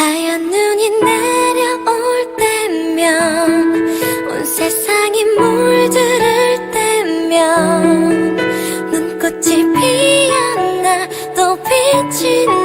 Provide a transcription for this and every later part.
하얀 눈이 내려올 때면 온 세상이 물들을 때면 눈꽃이 피었나 또 빛이 나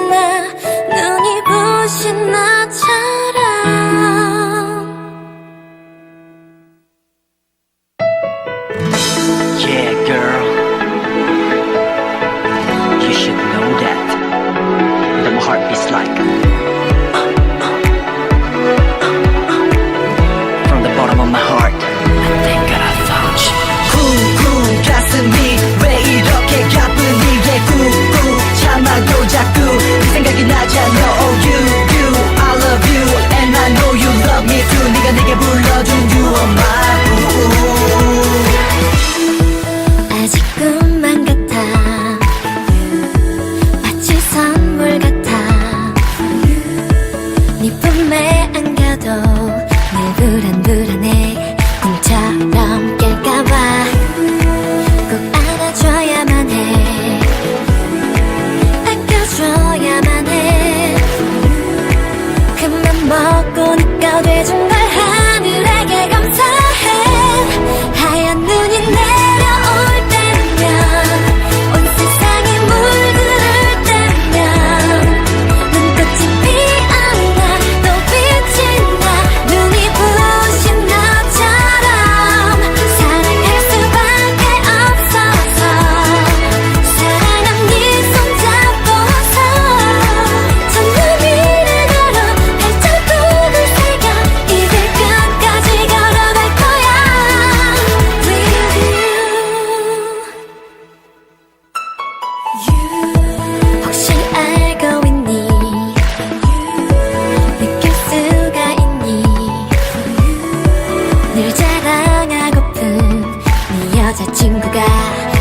여자친구가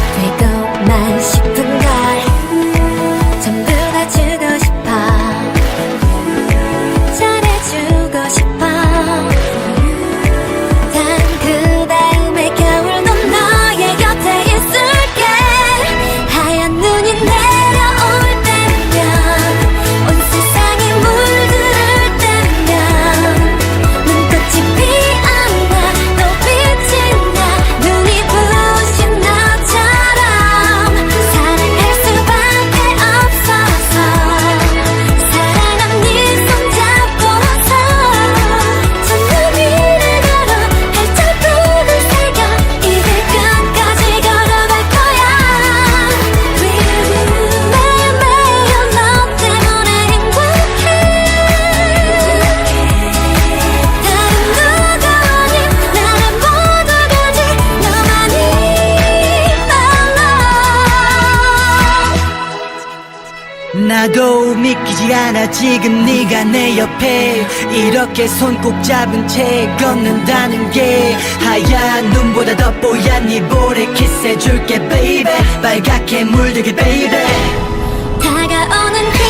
나도 믿기지 않아. 지금 네가 내 옆에. 이렇게 손 꼭 잡은 채 걷는다는 게 하얀 눈보다 더 뽀얀 네 볼에 키스해줄게 baby. 빨갛게 물들게 baby. 다가오는 그